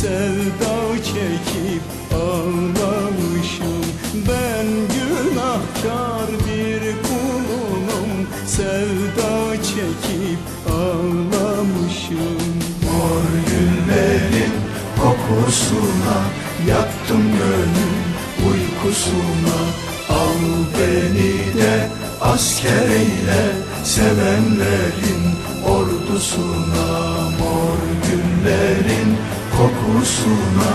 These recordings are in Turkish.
Sevda çekip ağlamışım. Ben günahkar bir kulunum. Sevda çekip ağlamışım. Mor güllerin kokusuna Yattım gönül uykusuna. Al beni de asker eyle Sevenlerin ordusuna. Mor güllerin kokusuna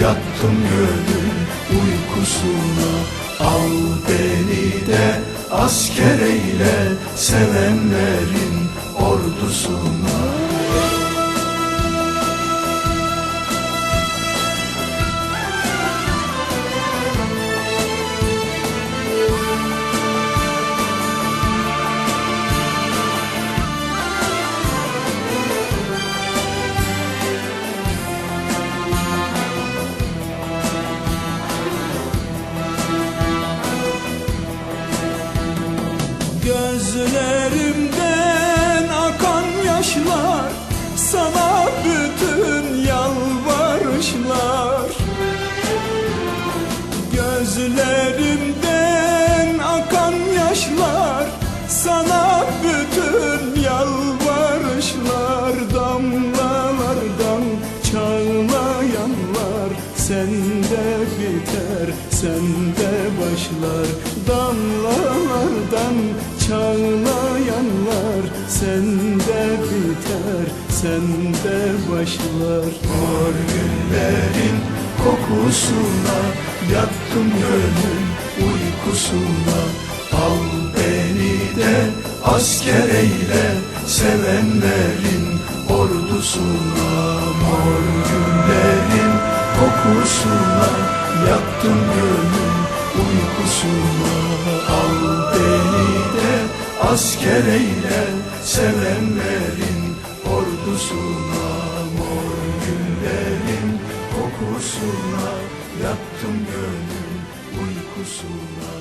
Yattım gönül uykusuna. Al beni de asker eyle Sevenlerin ordusuna Sana bütün yalvarışlar. Gözlerimden akan yaşlar Sana bütün yalvarışlar. Damlalardan çağlayanlar Sende biter, sende başlar. Damlalardan çağlayanlar Sende biter, sende başlar. Mor güllerin kokusuna Yattım gönül uykusuna. Al beni de asker eyle Sevenlerin ordusuna. Mor güllerin kokusuna Yattım gönül uykusuna. Al beni de asker eyle Sevenlerin ordusuna Mor güllerin kokusuna Yattım gönül uykusuna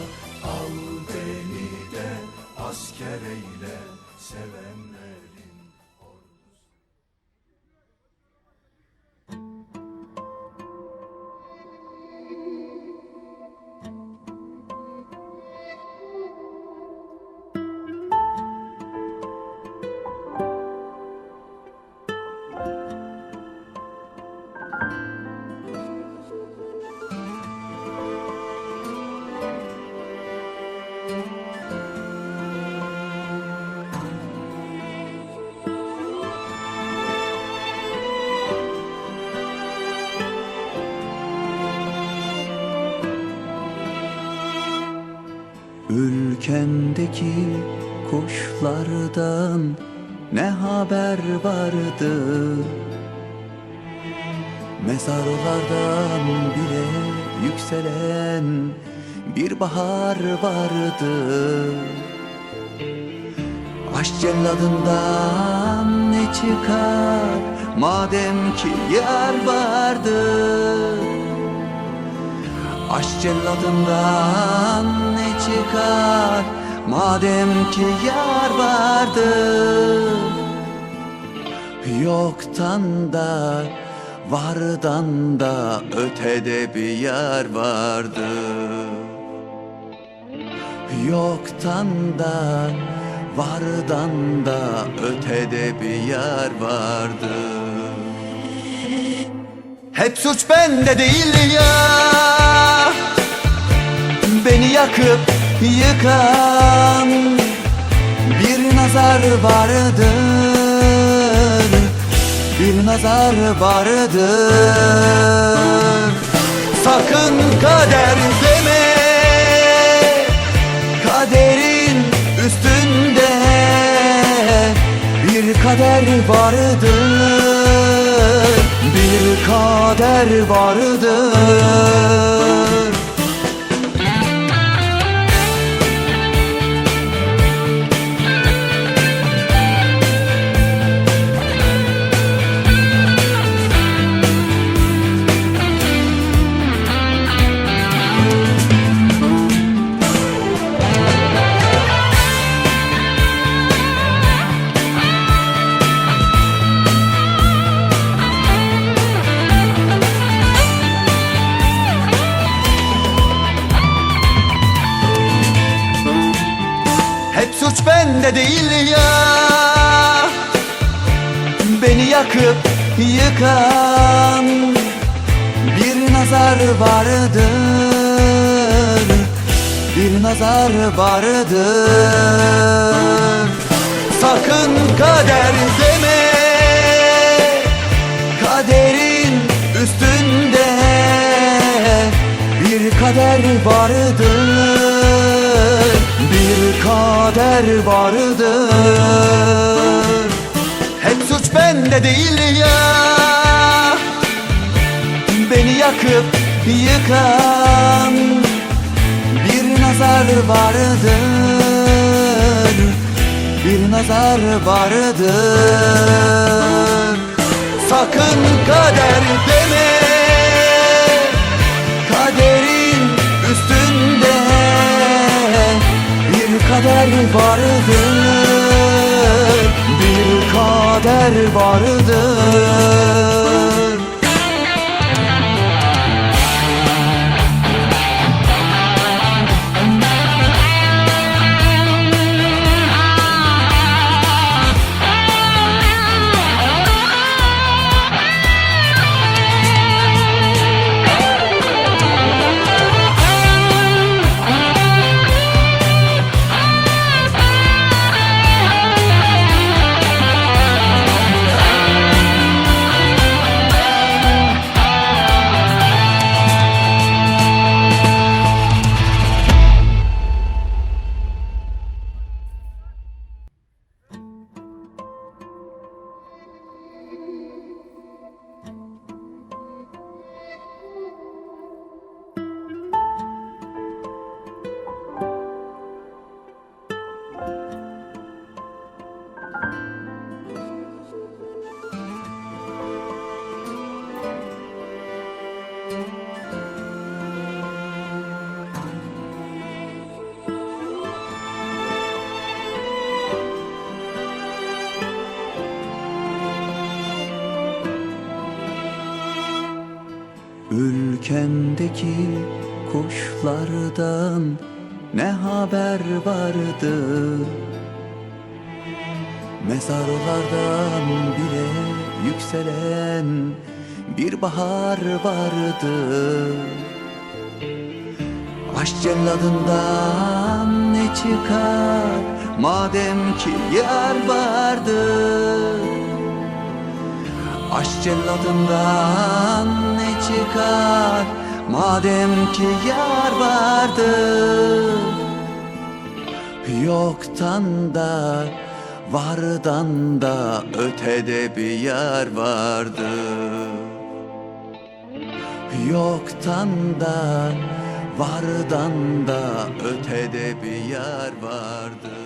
Al beni de asker eyle Sevenlerin Ülkendeki kuşlardan ne haber vardı? Mezarlardan bile yükselen bir bahar vardı. Aşk celladından ne çıkar? Madem ki yar vardı Aşk celladından ne çıkar? Madem ki yar vardı Yoktan da vardan da ötede bir yer vardı. Yoktan da vardan da ötede bir yer vardı. Hep suç bende değil ya yakıp yıkan Bir nazar vardır. Bir nazar vardır. Sakın kader deme. Kaderin üstünde Bir kader vardır. Bir kader vardır bende değil ya. Beni yakıp yıkan Bir nazar vardır. Bir nazar vardır. Sakın kader deme. Kaderin üstünde Bir kader vardır Bir kader vardır. Hep suç bende değil ya. Beni yakıp yıkan Bir nazar vardır. Bir nazar vardır. Sakın kader deme. Kaderin üstünde Bir kader vardır Bir kader vardır Ülkendeki kuşlardan ne haber vardı? Mezarlardan bile yükselen bir bahar vardı. Aşk celladından ne çıkar madem ki yar vardı? Aşk celladından ne çıkar Madem ki yar vardı Yoktan da vardan da ötede bir yer vardı. Yoktan da vardan da ötede bir yer vardı